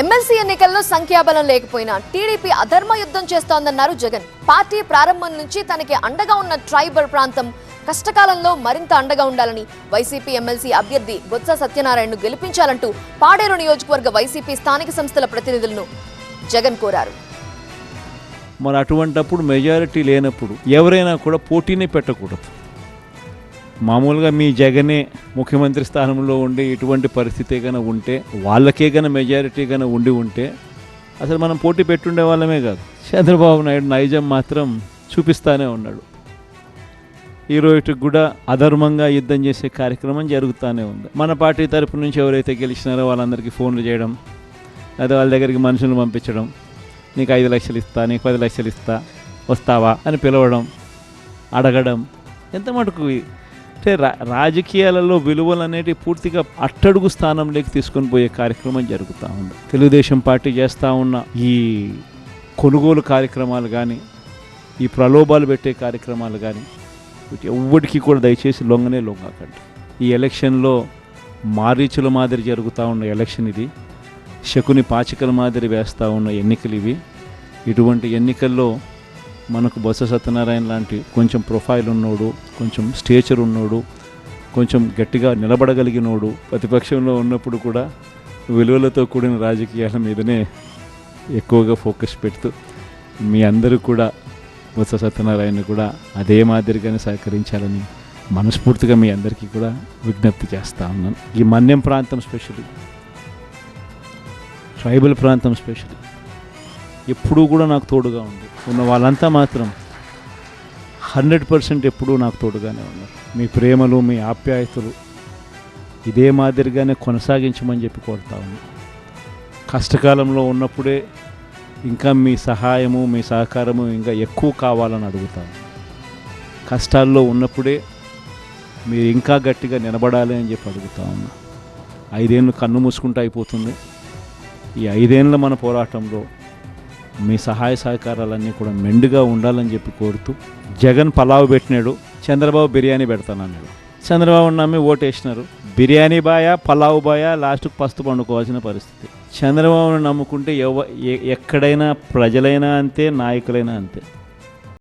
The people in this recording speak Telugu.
ఎమ్మెల్సీ ఎన్నికల్లో సంఖ్యాబలం లేకపోయినా టీడీపీ అధర్మ యుద్ధం చేస్తోందన్నారు జగన్. పార్టీ ప్రారంభం నుంచి తనకి అండగా ఉన్న ట్రైబల్ ప్రాంతం కష్టకాలంలో మరింత అండగా ఉండాలని వైసీపీ ఎమ్మెల్సీ అభ్యర్థి బొత్స సత్యనారాయణను గెలిపించాలంటూ పాడేరు నియోజకవర్గ వైసీపీ స్థానిక సంస్థల ప్రతినిధులను జగన్ కోరారు. మరి అటువంటప్పుడు మెజారిటీ లేనప్పుడు ఎవరైనా కూడా పోటీనే పెట్టకూడదు. మామూలుగా మీ జగనే ముఖ్యమంత్రి స్థానంలో ఉండి ఇటువంటి పరిస్థితి కనుక ఉంటే వాళ్ళకే కనుక మెజారిటీ కనుక ఉండి ఉంటే అసలు మనం పోటీ పెట్టుండే వాళ్ళమే కాదు. చంద్రబాబు నాయుడు నైజం మాత్రం చూపిస్తానే ఉన్నాడు. ఈ రోజుకి కూడా అధర్మంగా యుద్ధం చేసే కార్యక్రమం జరుగుతూనే ఉంది. మన పార్టీ తరపు నుంచి ఎవరైతే గెలిచినారో వాళ్ళందరికీ ఫోన్లు చేయడం లేదా వాళ్ళ దగ్గరికి మనుషులను పంపించడం నీకు ఐదు లక్షలు ఇస్తా నీకు పది లక్షలు ఇస్తా వస్తావా అని పిలవడం అడగడం ఎంత మటుకు అంటే రా రాజకీయాలలో విలువలు అనేటివి పూర్తిగా అట్టడుగు స్థానంలోకి తీసుకొని పోయే కార్యక్రమం జరుగుతూ ఉంది. తెలుగుదేశం పార్టీ చేస్తూ ఉన్న ఈ కొనుగోలు కార్యక్రమాలు కానీ ఈ ప్రలోభాలు పెట్టే కార్యక్రమాలు కానీ వీటి ఎవ్వడికి కూడా దయచేసి లొంగనే లొంగకండి. ఈ ఎలక్షన్లో మారీచుల మాదిరి జరుగుతూ ఉన్న ఎలక్షన్ ఇది. శకుని పాచికల మాదిరి వేస్తూ ఉన్న ఎన్నికలు ఇవి. ఇటువంటి ఎన్నికల్లో మనకు బొత్స సత్యనారాయణ లాంటి కొంచెం ప్రొఫైల్ ఉన్నోడు కొంచెం స్టేచర్ ఉన్నోడు కొంచెం గట్టిగా నిలబడగలిగినోడు ప్రతిపక్షంలో ఉన్నప్పుడు కూడా విలువలతో కూడిన రాజకీయాల మీదనే ఎక్కువగా ఫోకస్ పెడుతూ మీ అందరూ కూడా బొత్స సత్యనారాయణ కూడా అదే మాదిరిగానే సహకరించాలని మనస్ఫూర్తిగా మీ అందరికీ కూడా విజ్ఞప్తి చేస్తా ఉన్నాను. ఈ మన్యం ప్రాంతం స్పెషల్ ట్రైబల్ ప్రాంతం స్పెషల్ ఎప్పుడూ కూడా నాకు తోడుగా ఉంది ఉన్న వాళ్ళంతా మాత్రం హండ్రెడ్ పర్సెంట్ ఎప్పుడూ నాకు తోడుగానే ఉన్నారు. మీ ప్రేమలు మీ ఆప్యాయతలు ఇదే మాదిరిగానే కొనసాగించమని చెప్పి కోరుతా ఉన్నా. కష్టకాలంలో ఉన్నప్పుడే ఇంకా మీ సహాయము మీ సహకారము ఇంకా ఎక్కువ కావాలని అడుగుతాను కష్టాల్లో ఉన్నప్పుడే మీరు ఇంకా గట్టిగా నిలబడాలి అని చెప్పి అడుగుతా ఉన్నా. ఐదేళ్ళు కన్ను మూసుకుంటూ అయిపోతుంది. ఈ ఐదేళ్ళ మన పోరాటంలో మీ సహాయ సహకారాలన్నీ కూడా మెండుగా ఉండాలని చెప్పి కోరుతూ జగన్ పలావ్ పెట్టినాడు చంద్రబాబు బిర్యానీ పెడతానన్నాడు. చంద్రబాబు నమ్మి ఓటేసినారు. బిర్యానీ బాయ పలావ్ బాయ లాస్ట్కు పస్తు పండుకోవాల్సిన పరిస్థితి. చంద్రబాబును నమ్ముకుంటే ఎవ ఎ- ఎక్కడైనా ప్రజలైనా అంతే నాయకులైనా అంతే.